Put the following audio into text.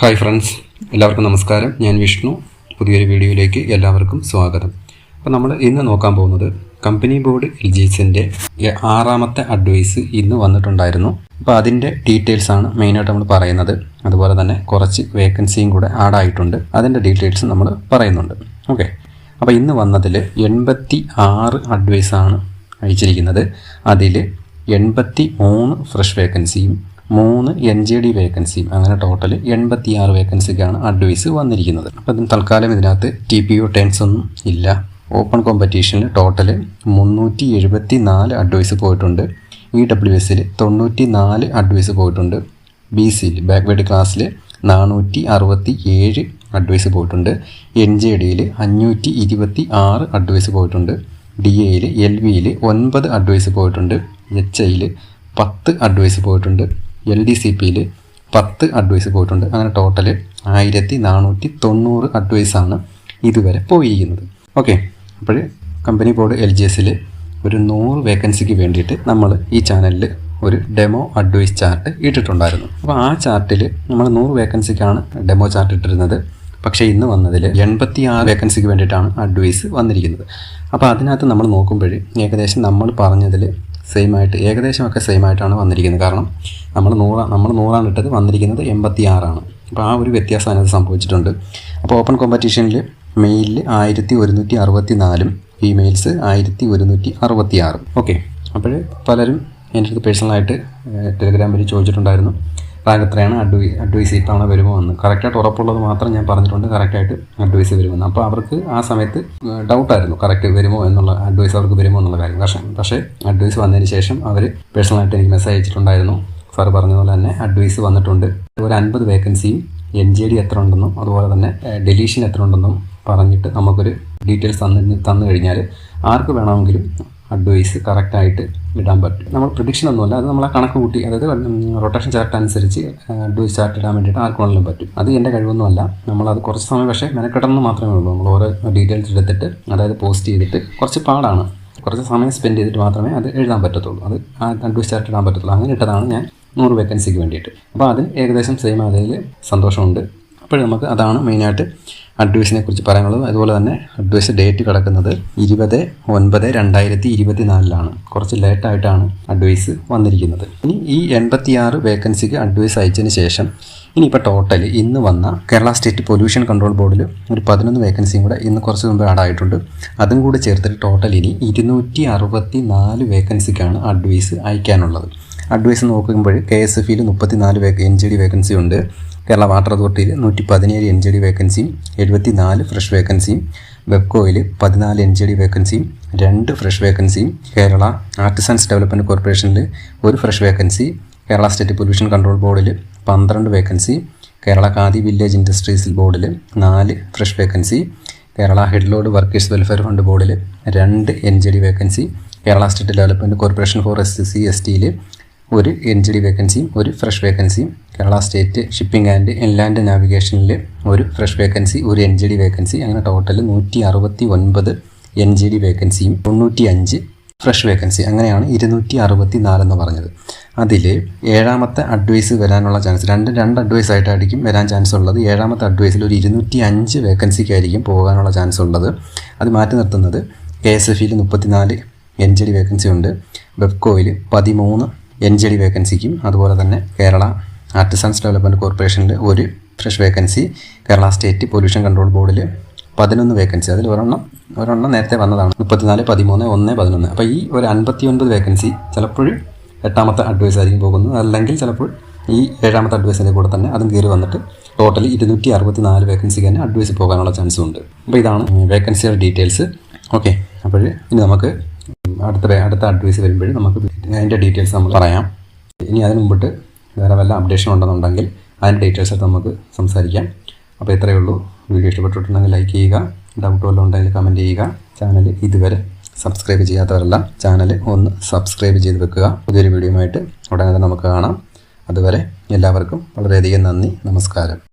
Hi friends എല്ലാവർക്കും നമസ്കാരം. ഞാൻ വിഷ്ണു. പുതിയൊരു വീഡിയോയിലേക്ക് എല്ലാവർക്കും സ്വാഗതം. അപ്പോൾ നമ്മൾ ഇന്ന് നോക്കാൻ പോകുന്നത് കമ്പനി ബോർഡ് എൽ ജി എസിന്റെ ആറാമത്തെ അഡ്വൈസ് ഇന്ന് വന്നിട്ടുണ്ടായിരുന്നു. അപ്പോൾ അതിന്റെ ഡീറ്റെയിൽസ് ആണ് മെയിനായിട്ട് നമ്മൾ പറയുന്നത്. അതുപോലെ തന്നെ കുറച്ച് വേക്കൻസിയും കൂടെ ആഡ് ആയിട്ടുണ്ട്. അതിന്റെ ഡീറ്റെയിൽസ് നമ്മൾ പറയുന്നുണ്ട്. ഓക്കെ. അപ്പോൾ ഇന്ന് വന്നതിൽ എൺപത്തി ആറ് അഡ്വൈസാണ് അയച്ചിരിക്കുന്നത്. അതിൽ എൺപത്തി മൂന്ന് ഫ്രഷ് വേക്കൻസിയും മൂന്ന് എൻ ജെ ഡി വേക്കൻസിയും അങ്ങനെ ടോട്ടൽ എൺപത്തിയാറ് വേക്കൻസിക്കാണ് അഡ്വൈസ് വന്നിരിക്കുന്നത്. അപ്പം ഇതിന് തൽക്കാലം ഇതിനകത്ത് ടി പി ഒ ടെൻസ് ഒന്നും ഇല്ല. ഓപ്പൺ കോമ്പറ്റീഷനിൽ ടോട്ടൽ മുന്നൂറ്റി എഴുപത്തി നാല് അഡ്വൈസ് പോയിട്ടുണ്ട്. ഇ ഡബ്ല്യു എസിൽ തൊണ്ണൂറ്റി നാല് അഡ്വൈസ് പോയിട്ടുണ്ട്. ബി സിയിൽ ബാക്ക്വേഡ് ക്ലാസ്സിൽ നാനൂറ്റി അറുപത്തി ഏഴ് അഡ്വൈസ് പോയിട്ടുണ്ട്. എൻ ജെ ഡിയിൽ അഞ്ഞൂറ്റി ഇരുപത്തി ആറ് അഡ്വൈസ് പോയിട്ടുണ്ട്. ഡി എയിൽ എൽ വിയിൽ ഒൻപത് അഡ്വൈസ് പോയിട്ടുണ്ട്. എച്ച് ഐയിൽ പത്ത് അഡ്വൈസ് പോയിട്ടുണ്ട്. എൽ ഡി സി പിയിൽ പത്ത് അഡ്വൈസ് പോയിട്ടുണ്ട്. അങ്ങനെ ടോട്ടൽ ആയിരത്തി നാനൂറ്റി തൊണ്ണൂറ് അഡ്വൈസാണ് ഇതുവരെ പോയിരിക്കുന്നത്. ഓക്കെ അപ്പോൾ കമ്പനി ബോർഡ് എൽ ജി എസിൽ ഒരു നൂറ് വേക്കൻസിക്ക് വേണ്ടിയിട്ട് നമ്മൾ ഈ ചാനലിൽ ഒരു ഡെമോ അഡ്വൈസ് ചാർട്ട് ഇട്ടിട്ടുണ്ടായിരുന്നു. അപ്പോൾ ആ ചാർട്ടിൽ നമ്മൾ നൂറ് വേക്കൻസിക്കാണ് ഡെമോ ചാർട്ട് ഇട്ടിരുന്നത്. പക്ഷേ ഇന്ന് വന്നതിൽ എൺപത്തി ആറ് വേക്കൻസിക്ക് വേണ്ടിയിട്ടാണ് അഡ്വൈസ് വന്നിരിക്കുന്നത്. അപ്പോൾ അതിനകത്ത് നമ്മൾ നോക്കുമ്പോൾ ഏകദേശം നമ്മൾ പറഞ്ഞതിൽ സെയിം ആയിട്ട് ഏകദേശമൊക്കെ സെയിം ആയിട്ടാണ് വന്നിരിക്കുന്നത്. കാരണം നമ്മൾ നൂറ് നമ്മൾ നൂറാണ് ഇട്ടത് വന്നിരിക്കുന്നത് എൺപത്തി ആറാണ് അപ്പോൾ ആ ഒരു വ്യത്യാസം അതിനകത്ത് സംഭവിച്ചിട്ടുണ്ട്. അപ്പോൾ ഓപ്പൺ കോമ്പറ്റീഷനിൽ മെയിലിൽ ആയിരത്തി ഒരുന്നൂറ്റി അറുപത്തി നാലും ഫീമെയിൽസ് ആയിരത്തി ഒരുന്നൂറ്റി അറുപത്തി ആറും ഓക്കെ അപ്പോൾ പലരും എന്റെ അടുത്ത് പേഴ്സണലായിട്ട് ടെലിഗ്രാം വഴി ചോദിച്ചിട്ടുണ്ടായിരുന്നു. റാങ്ക് എത്രയാണ് അഡ്വൈ അഡ്വൈസ് ഇത്തവണ വരുമോ എന്ന് കറക്റ്റായിട്ട് ഉറപ്പുള്ളത് മാത്രം ഞാൻ പറഞ്ഞിട്ടുണ്ട്. കറക്റ്റായിട്ട് അഡ്വൈസ് വരുമെന്ന്. അപ്പോൾ അവർക്ക് ആ സമയത്ത് ഡൗട്ടായിരുന്നു കറക്റ്റ് വരുമോ എന്നുള്ള അഡ്വൈസ് അവർക്ക് വരുമോ എന്നുള്ള കാര്യം. പക്ഷേ പക്ഷേ അഡ്വൈസ് വന്നതിന് ശേഷം അവർ പേഴ്സണലായിട്ട് എനിക്ക് മെസ്സേജ് അയച്ചിട്ടുണ്ടായിരുന്നു. സാർ പറഞ്ഞ പോലെ തന്നെ അഡ്വൈസ് വന്നിട്ടുണ്ട്. ഒരു അൻപത് വേക്കൻസിയും എൻ ജി ഡി എത്ര ഉണ്ടെന്നും അതുപോലെ തന്നെ ഡെലീഷൻ എത്ര ഉണ്ടെന്നും പറഞ്ഞിട്ട് നമുക്കൊരു ഡീറ്റെയിൽസ് തന്നു തന്നു കഴിഞ്ഞാൽ ആർക്ക് വേണമെങ്കിലും അഡ്വൈസ് കറക്റ്റായിട്ട് ഇടാൻ പറ്റും. നമ്മൾ പ്രഡിക്ഷൻ ഒന്നുമല്ല അത് നമ്മളെ കണക്ക് കൂട്ടി അതായത് റൊട്ടേഷൻ ചാർട്ട് അനുസരിച്ച് അഡ്വൈസ് ചാർട്ട് ഇടാൻ വേണ്ടിയിട്ട് ആർക്ക് വേണമെങ്കിലും പറ്റും. അത് എന്റെ കഴിവൊന്നുമല്ല. നമ്മളത് കുറച്ച് സമയം പക്ഷേ മെനക്കെട്ടെന്ന് മാത്രമേ ഉള്ളൂ. നമ്മൾ ഓരോ ഡീറ്റെയിൽസ് എടുത്തിട്ട് അതായത് പോസ്റ്റ് ചെയ്തിട്ട് കുറച്ച് പാടാണ്. കുറച്ച് സമയം സ്പെൻഡ് ചെയ്തിട്ട് മാത്രമേ അത് എഴുതാൻ പറ്റത്തുള്ളൂ. അത് അഡ്വൈസ് ചാർട്ട് ഇടാൻ പറ്റത്തുള്ളൂ. അങ്ങനെ ഇട്ടതാണ് ഞാൻ നൂറ് വേക്കൻസിക്ക് വേണ്ടിയിട്ട്. അപ്പോൾ അത് ഏകദേശം സെയിം അതിൽ സന്തോഷമുണ്ട്. അപ്പോൾ നമുക്ക് അതാണ് മെയിനായിട്ട് അഡ്വൈസിനെ കുറിച്ച് പറയാനുള്ളത്. അതുപോലെ തന്നെ അഡ്വൈസ് ഡേറ്റ് കിടക്കുന്നത് ഇരുപത് ഒൻപത് രണ്ടായിരത്തി ഇരുപത്തി നാലിലാണ് കുറച്ച് ലേറ്റായിട്ടാണ് അഡ്വൈസ് വന്നിരിക്കുന്നത്. ഇനി ഈ എൺപത്തിയാറ് വേക്കൻസിക്ക് അഡ്വൈസ് അയച്ചതിന് ശേഷം ഇനിയിപ്പോൾ ടോട്ടൽ ഇന്ന് വന്ന കേരള സ്റ്റേറ്റ് പൊല്യൂഷൻ കൺട്രോൾ ബോർഡിൽ ഒരു പതിനൊന്ന് വേക്കൻസിയും കൂടെ ഇന്ന് കുറച്ച് മുമ്പ് ആഡായിട്ടുണ്ട് അതും കൂടി ചേർത്തിട്ട് ടോട്ടൽ ഇനി ഇരുന്നൂറ്റി അറുപത്തി നാല് വേക്കൻസിക്കാണ് അഡ്വൈസ് അയക്കാനുള്ളത്. അഡ്വൈസ് നോക്കുമ്പോൾ കെ എസ് എഫ് മുപ്പത്തി നാല് വേക്ക എൻ ജി ഡി വേക്കൻസി ഉണ്ട്. കേരള വാട്ടർ അതോറിറ്റിയിൽ നൂറ്റി പതിനേഴ് എൻ ജി ഡി വേക്കൻസിയും എഴുപത്തി നാല് ഫ്രഷ് വേക്കൻസിയും വെബ്കോയിൽ പതിനാല് എൻ ജി ഡി വേക്കൻസിയും രണ്ട് ഫ്രഷ് വേക്കൻസിയും കേരള ആർട്ടിസൻസ് ഡെവലപ്മെന്റ് കോർപ്പറേഷനിൽ ഒരു fresh vacancy Kerala state pollution control ബോർഡിൽ പന്ത്രണ്ട് vacancy Kerala Khadi village industries ബോർഡിൽ നാല് fresh vacancy Kerala headload workers welfare fund ബോർഡിൽ രണ്ട് N J D vacancy Kerala state development corporation for S C S ടിയിൽ ഒരു എൻ ജി ഡി വേക്കൻസിയും ഒരു fresh വേക്കൻസിയും Kerala state shipping and inland നാവിഗേഷനിൽ ഒരു fresh vacancy ഒരു എൻ ജി ഡി വേക്കൻസി അങ്ങനെ total നൂറ്റി അറുപത്തി ഒൻപത് എൻ ജി ഡി വേക്കൻസിയും തൊണ്ണൂറ്റി അഞ്ച് ഫ്രഷ് വേക്കൻസി. അങ്ങനെയാണ് ഇരുന്നൂറ്റി അറുപത്തി നാലെന്ന് പറഞ്ഞത്. അതിൽ ഏഴാമത്തെ അഡ്വൈസ് വരാനുള്ള ചാൻസ് രണ്ട് രണ്ട് അഡ്വൈസ് ആയിട്ടായിരിക്കും വരാൻ ചാൻസ് ഉള്ളത്. ഏഴാമത്തെ അഡ്വൈസിൽ ഒരു ഇരുന്നൂറ്റി അഞ്ച് വേക്കൻസിക്കായിരിക്കും പോകാനുള്ള ചാൻസ് ഉള്ളത്. അത് മാറ്റി നിർത്തുന്നത് കെ എസ് എഫ് ഇയിൽ മുപ്പത്തിനാല് എൻ ജി ഡി വേക്കൻസി ഉണ്ട്. വെബ്കോയിൽ പതിമൂന്ന് എൻ ജി ഡി വേക്കൻസിക്കും അതുപോലെ തന്നെ കേരള ആർട്ടിസൻസ് ഡെവലപ്മെന്റ് കോർപ്പറേഷനിൽ ഒരു fresh vacancy Kerala state pollution control ബോർഡിൽ പതിനൊന്ന് വേക്കൻസി. അതിൽ ഒരെണ്ണം ഒരെണ്ണം നേരത്തെ വന്നതാണ്. മുപ്പത്തിനാല് പതിമൂന്ന് ഒന്ന് പതിനൊന്ന്. അപ്പോൾ ഈ ഒരു അൻപത്തി ഒൻപത് വേക്കൻസി ചിലപ്പോഴും എട്ടാമത്തെ അഡ്വൈസ് ആയിരിക്കും പോകുന്നത്. അല്ലെങ്കിൽ ചിലപ്പോൾ ഈ ഏഴാമത്തെ അഡ്വൈസിന്റെ കൂടെ തന്നെ അതും കയറി വന്നിട്ട് ടോട്ടൽ ഇരുന്നൂറ്റി അറുപത്തി നാല് വേക്കൻസിക്ക് തന്നെ അഡ്വൈസ് പോകാനുള്ള ചാൻസും ഉണ്ട്. അപ്പോൾ ഇതാണ് വേക്കൻസിയുടെ ഡീറ്റെയിൽസ്. ഓക്കെ. അപ്പോൾ ഇനി നമുക്ക് അടുത്ത അടുത്ത അഡ്വൈസ് വരുമ്പോഴും നമുക്ക് അതിന്റെ ഡീറ്റെയിൽസ് നമ്മൾ പറയാം. ഇനി അതിന് മുമ്പിട്ട് വേറെ വല്ല അപ്ഡേഷൻ ഉണ്ടെന്നുണ്ടെങ്കിൽ അതിന്റെ ഡീറ്റെയിൽസ് ആയിട്ട് നമുക്ക് സംസാരിക്കാം. അപ്പോൾ ഇത്രയേ ഉള്ളൂ. വീഡിയോ ഇഷ്ടപ്പെട്ടിട്ടുണ്ടെങ്കിൽ ലൈക്ക് ചെയ്യുക. ഡൗട്ട് വല്ലതും ഉണ്ടെങ്കിൽ കമന്റ് ചെയ്യുക. ചാനൽ ഇതുവരെ സബ്സ്ക്രൈബ് ചെയ്യാത്തവരല്ല ചാനൽ ഒന്ന് സബ്സ്ക്രൈബ് ചെയ്ത് വെക്കുക. പുതിയൊരു വീഡിയോയുമായിട്ട് ഉടനെ തന്നെ നമുക്ക് കാണാം. അതുവരെ എല്ലാവർക്കും വളരെയധികം നന്ദി. നമസ്കാരം.